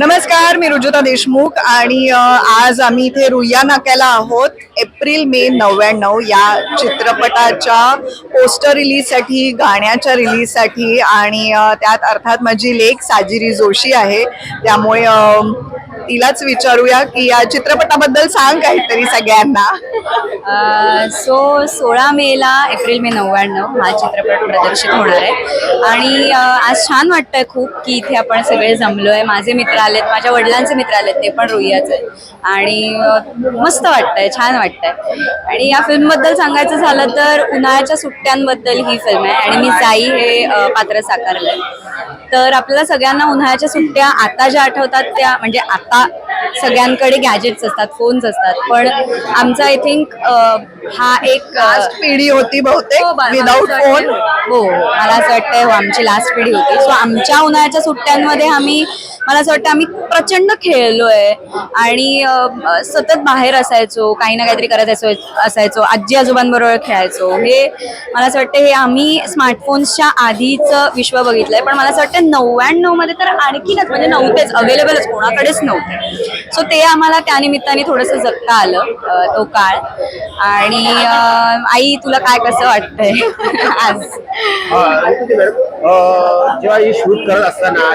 नमस्कार मी रुजुता देशमुख आणि आज आम्ही इथे रुईया नाक्याला आहोत. एप्रिल मे नव्याण्णव या चित्रपटाच्या पोस्टर रिलीजसाठी गाण्याच्या रिलीजसाठी आणि त्यात अर्थात माझी लेख साजिरी जोशी आहे. त्यामुळे तिलाच विचारूया की या चित्रपटाबद्दल सांग काहीतरी सगळ्यांना. सो सोळा मेला एप्रिल मे नव्याण्णव हा चित्रपट प्रदर्शित होणार आहे. आणि आज छान वाटतंय खूप की इथे आपण सगळे जमलो आहे माझे मित्र आलेत माझ्या वडिलांचे मित्र आलेत ते पण रुईयाचे आहेत. आणि मस्त वाटतंय छान वाटतंय. आणि या फिल्मबद्दल सांगायचं झालं तर उन्हाळ्याच्या सुट्ट्यांबद्दल ही फिल्म आहे आणि मी जाई हे पात्र साकारलं तर आपल्याला सगळ्यांना उन्हाळ्याच्या सुट्ट्या आता ज्या आठवतात त्या म्हणजे आता सगळ्यांकडे गॅजेट्स असतात फोन्स असतात. पण आमचा आय थिंक हा एक लास्ट पिढी होती बहुतेक हो, बा- विदाऊट मला असं फोन वाटतं- हो मला असं वाटतं हो, आमची लास्ट पिढी होती. सो आमच्या उन्हाळ्याच्या सुट्ट्यांमध्ये आम्ही मला असं वाटतं आम्ही प्रचंड खेळलोय. आणि अ, सतत बाहेर असायचो काही ना काहीतरी करत असायचो असायचो आजी आजोबांबरोबर खेळायचो. हे मला असं वाटतं हे आम्ही स्मार्टफोन्सच्या आधीचं विश्व बघितलंय. पण मला असं वाटतं नव्याण्णवमध्ये तर आणखीनच म्हणजे नव्हतेच अवेलेबलच कोणाकडेच नव्हते. सो ते आम्हाला त्यानिमित्ताने थोडंसं जगता आलं तो काळ. आणि आई तुला काय कसं वाटतंय आज? जेव्हा ही शूट करत असताना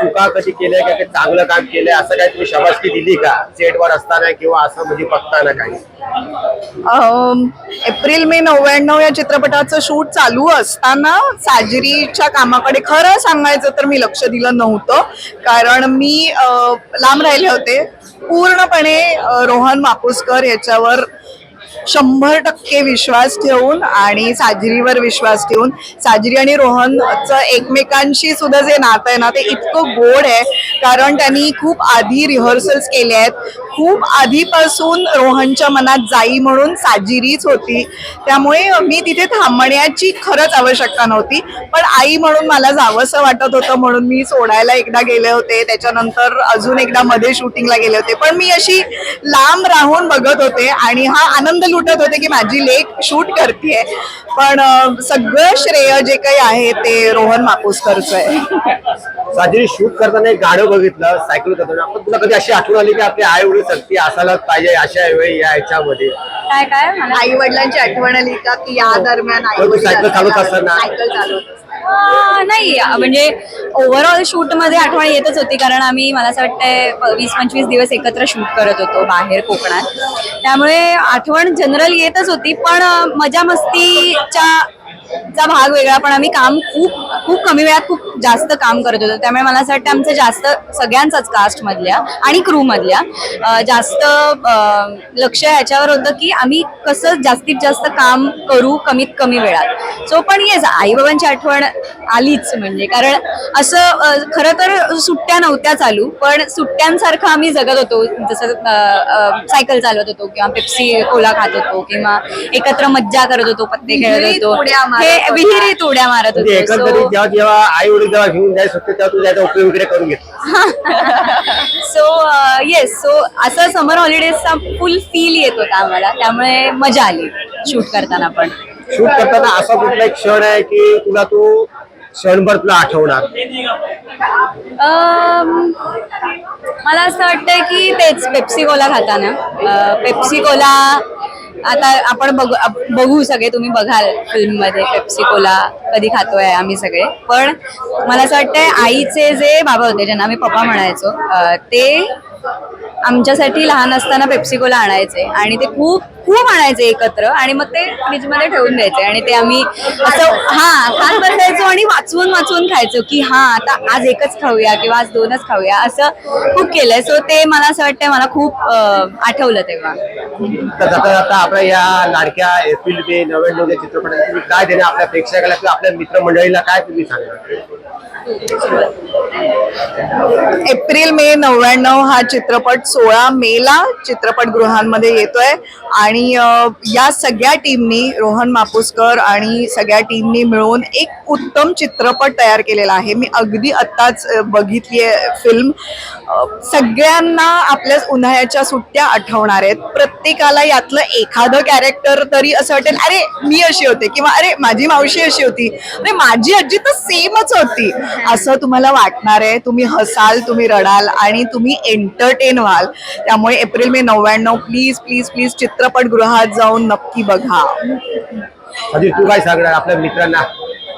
चुका कधी केल्या का काही चांगलं काम केलंय असं काही तुम्ही शबासकी दिली का? सेटवर असताना किंवा असं म्हणजे बघताना काही? एप्रिल मे नव्याण्णव या चित्रपटाचं शूट चालू असताना साजरीच्या कामाकडे खरं सांगायचं तर मी लक्ष दिलं नव्हतं. कारण मी लांब राहिले होते. पूर्णपणे रोहन मापुसकर याच्यावर शंभर टक्के विश्वास ठेवून आणि साजरीवर विश्वास ठेवून साजरी आणि रोहनचं एकमेकांशी सुद्धा जे नातं आहे ना ते इतकं गोड आहे. कारण त्यांनी खूप आधी रिहर्सल्स केले आहेत. खूप आधीपासून रोहनच्या मनात जाई म्हणून साजिरीच होती. त्यामुळे मी तिथे थांबण्याची खरंच आवश्यकता नव्हती. पण आई म्हणून मला जावंसं वाटत होतं म्हणून मी सोडायला एकदा गेले होते. त्याच्यानंतर अजून एकदा मध्ये शूटिंगला गेले होते. पण मी अशी लांब राहून बघत होते आणि हा आनंद लुटत होते की माझी लेख शूट करते पण सगळं श्रेय जे काही आहे ते रोहन मापुसकरचं आहे. साजरी शूट करताना एक गाणं बघितलं सायकल करताना. पण तुला कधी अशी आठवण आली की आपली आई एवढी सक्ती असायलाच पाहिजे अशा वेळी या ह्याच्यामध्ये काय काय? आई वडिलांची आठवण आली का की या दरम्यान आई तू सायकल चालवत असताना? सायकल चालवत नाही म्हणजे ओव्हरऑल शूटमध्ये आठवण येतच होती कारण आम्ही मला असं वाटतंय वीस पंचवीस दिवस एकत्र शूट करत होतो बाहेर कोकणात. त्यामुळे आठवण जनरल येतच होती पण मजा मस्तीच्या चा भाग वेगळा पण आम्ही काम खूप खूप कमी वेळात खूप जास्त काम करत होतो. त्यामुळे मला असं वाटतं आमचं जास्त सगळ्यांचाच कास्ट मधल्या आणि क्रू मधल्या अ, जास्त लक्ष याच्यावर होतं की आम्ही कसं जास्तीत जास्त काम करू कमीत कमी वेळात. सो पण येस आई बाबांची आठवण आलीच म्हणजे. कारण असं खरं तर सुट्ट्या नव्हत्या चालू पण सुट्ट्यांसारखं आम्ही जगत होतो. जसं सायकल चालवत होतो किंवा पेप्सी कोला खात होतो किंवा एकत्र मज्जा करत होतो पत्ते खेळत होतो. हे होता. विहिरीत उड्या मारत म्हणजे होतो. जेव्हा आई वडील जेव्हा घेऊन जायचं होते तेव्हा तू त्याचा उपयोग वगैरे करून घेतला. सो येस सो असं समर हॉलिडेजचा फुल फील येत होता आम्हाला. त्यामुळे मजा आली शूट करताना पण. शूट करताना असा कुठला एक क्षण आहे की तुला तो क्षणभर तुला आठवणार? अम, मला असं वाटतंय की तेच पेप्सी कोला खाताना. पेप्सी कोला आता आपण बघू आप- बघू सगळे तुम्ही बघाल फिल्ममध्ये पेप्सी कोला कधी खातोय आम्ही सगळे. पण मला असं वाटतंय आईचे जे बाबा होते ज्यांना आम्ही पप्पा म्हणायचो ते आमच्यासाठी लहान असताना पेप्सी कोला आणायचे. आणि ते खूप खूप आणायचे एकत्र आणि मग ते फ्रीजमध्ये ठेवून द्यायचे. आणि ते आम्ही असं हा खात बसायचो आणि वाचवून वाचवून खायचो की हा आता आज एकच खाऊया किंवा आज दोनच खाऊया असं खूप केलंय. सो ते मला असं वाटतं मला खूप आठवलं तेव्हा. तर जाता आपल्या या लाडक्या एप्रिल मे नव्याण्णव या चित्रपटात तुम्ही काय देणार आपल्या प्रेक्षकाला किंवा आपल्या मित्रमंडळीला? काय तुम्ही सांगणार एप्रिल मे नव्याण्णव हा चित्रपट सोळा मेला चित्रपटगृहांमध्ये येतोय. आणि या सगळ्या टीमनी रोहन मापुसकर आणि सगळ्या टीमनी मिळून एक उत्तम चित्रपट तयार केलेला आहे. मी अगदी आत्ताच बघितली आहे फिल्म सगळ्यांना आपल्या उन्हाळ्याच्या सुट्ट्या आठवणार आहेत. प्रत्येकाला यातलं एखादं कॅरेक्टर तरी असं वाटेल अरे मी अशी होते किंवा अरे माझी मावशी अशी होती. अरे माझी आजी तर सेमच होती. असं तुम्हाला वाटणार आहे. तुम्ही हसाल तुम्ही रडाल आणि तुम्ही एंटरटेन व्हाल. त्यामुळे एप्रिल मे नव्याण्णव प्लीज प्लीज प्लीज चित्रपटगृहात जाऊन नक्की बघा. तू काय सांगणार आपल्या मित्रांना?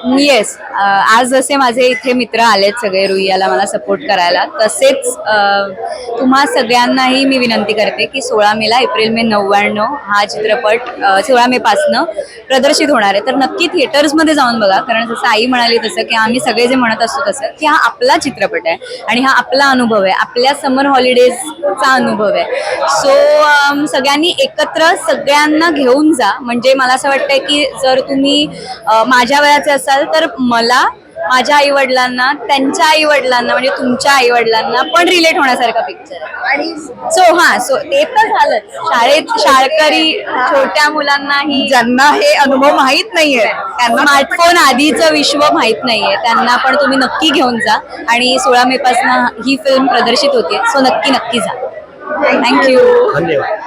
येस आज जसे माझे इथे मित्र आलेत सगळे रुईयाला मला सपोर्ट करायला तसेच तुम्हा सगळ्यांनाही मी विनंती करते की सोळा मेला एप्रिल मे नव्याण्णव हा चित्रपट सोळा मे पासनं प्रदर्शित होणार आहे. तर नक्की थिएटर्समध्ये जाऊन बघा कारण जसं आई म्हणाली तसं की आम्ही सगळे जे म्हणत असतो तसं की हा आपला चित्रपट आहे आणि हा आपला अनुभव आहे आपल्या समर हॉलिडेजचा अनुभव आहे. सो सगळ्यांनी एकत्र सगळ्यांना घेऊन जा. म्हणजे मला असं वाटतंय की जर तुम्ही माझ्या वयाचे असाल तर मला माझ्या आई वडिलांना त्यांच्या आई वडिलांना म्हणजे तुमच्या आई वडिलांना पण रिलेट होण्यासारखा पिक्चर आहे. आणि सो हा सो ते तर झालंच. शाळेत शाळकरी छोट्या मुलांनाही ज्यांना हे अनुभव माहीत नाहीये त्यांना स्मार्टफोन आधीचं विश्व माहीत नाहीये. त्यांना पण तुम्ही नक्की घेऊन जा. आणि सोळा मे पासून ही फिल्म प्रदर्शित होते सो नक्की नक्की जा. थँक्यू धन्यवाद.